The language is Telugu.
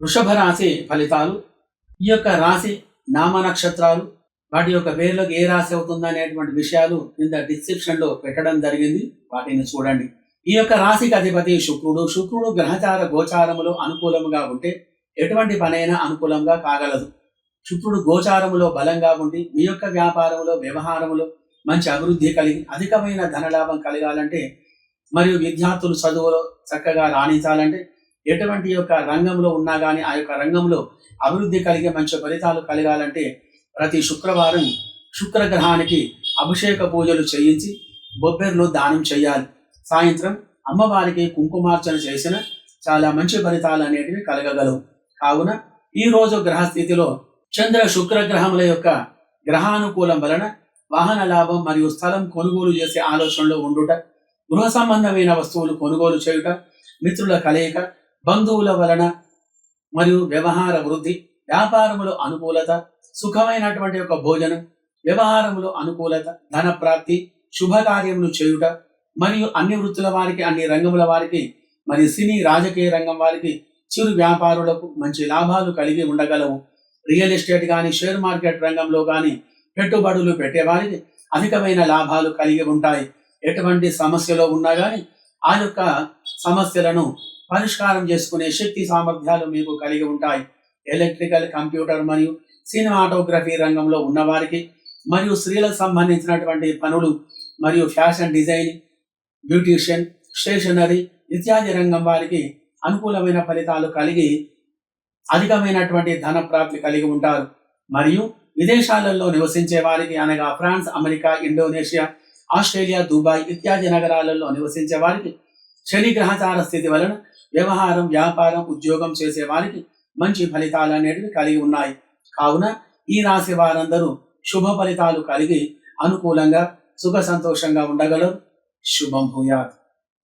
వృషభ రాశి ఫలితాలు ఈ యొక్క రాశి నామ నక్షత్రాలు వాటి యొక్క పేర్లకు ఏ రాశి అవుతుంది అనేటువంటి విషయాలు కింద డిస్క్రిప్షన్లో పెట్టడం జరిగింది. వాటిని చూడండి. ఈ యొక్క రాశికి అధిపతి శుక్రుడు. శుక్రుడు గ్రహచార గోచారములో అనుకూలముగా ఉంటే ఎటువంటి పనైనా అనుకూలంగా కాగలదు. శుక్రుడు గోచారములో బలంగా ఉండి మీ యొక్క వ్యాపారంలో వ్యవహారములో మంచి అభివృద్ధి కలిగి అధికమైన ధనలాభం కలగాలంటే మరియు విద్యార్థులు చదువులో చక్కగా రాణించాలంటే ఎటువంటి యొక్క రంగంలో ఉన్నా కానీ ఆ యొక్క రంగంలో అభివృద్ధి కలిగే మంచి ఫలితాలు కలగాలంటే ప్రతి శుక్రవారం శుక్రగ్రహానికి అభిషేక పూజలు చేయించి బొబ్బెర్లు దానం చేయాలి. సాయంత్రం అమ్మవారికి కుంకుమార్చన చేసిన చాలా మంచి ఫలితాలు అనేటివి కలగగలవు. కావున ఈ రోజు గ్రహ స్థితిలో చంద్ర శుక్ర గ్రహముల యొక్క గ్రహానుకూలం వలన వాహన లాభం మరియు స్థలం కొనుగోలు చేసే ఆలోచనలో ఉండుట గృహ సంబంధమైన వస్తువులు కొనుగోలు చేయుట మిత్రుల కలయిక బంధువుల వలన మరియు వ్యవహార వృద్ధి వ్యాపారములో అనుకూలత సుఖమైనటువంటి యొక్క భోజనం వ్యవహారములో అనుకూలత ధన ప్రాప్తి శుభకార్యములు చేయుట మరియు అన్ని వృత్తుల వారికి అన్ని రంగముల వారికి మరి సినీ రాజకీయ రంగం వారికి చిరు వ్యాపారులకు మంచి లాభాలు కలిగి ఉండగలవు రియల్ ఎస్టేట్ కానీ షేర్ మార్కెట్ రంగంలో కానీ పెట్టుబడులు పెట్టేవారికి అధికమైన లాభాలు కలిగి ఉంటాయి. ఎటువంటి సమస్యలో ఉన్నా కానీ ఆ యొక్క సమస్యలను పరిష్కారం చేసుకునే శక్తి సామర్థ్యాలు మీకు కలిగి ఉంటాయి. ఎలక్ట్రికల్ కంప్యూటర్ మరియు సినిమాటోగ్రఫీ రంగంలో ఉన్నవారికి మరియు స్త్రీలకు సంబంధించినటువంటి పనులు మరియు ఫ్యాషన్ డిజైన్ బ్యూటీషియన్ స్టేషనరీ ఇత్యాది రంగం వారికి అనుకూలమైన ఫలితాలు కలిగి అధికమైనటువంటి ధన ప్రాప్తి కలిగి ఉంటారు. మరియు విదేశాలలో నివసించే వారికి అనగా France America Indonesia Australia Dubai ఇత్యాది నగరాలలో నివసించే వారికి శని గ్రహచార స్థితి వలన వ్యవహారం వ్యాపారం ఉద్యోగం చేసే వారికి మంచి ఫలితాలు అనేటివి కలిగి ఉన్నాయి. కావున ఈ రాశి వారందరూ శుభ ఫలితాలు కలిగి అనుకూలంగా సుఖ సంతోషంగా ఉండగలరు. శుభం భూయాత్.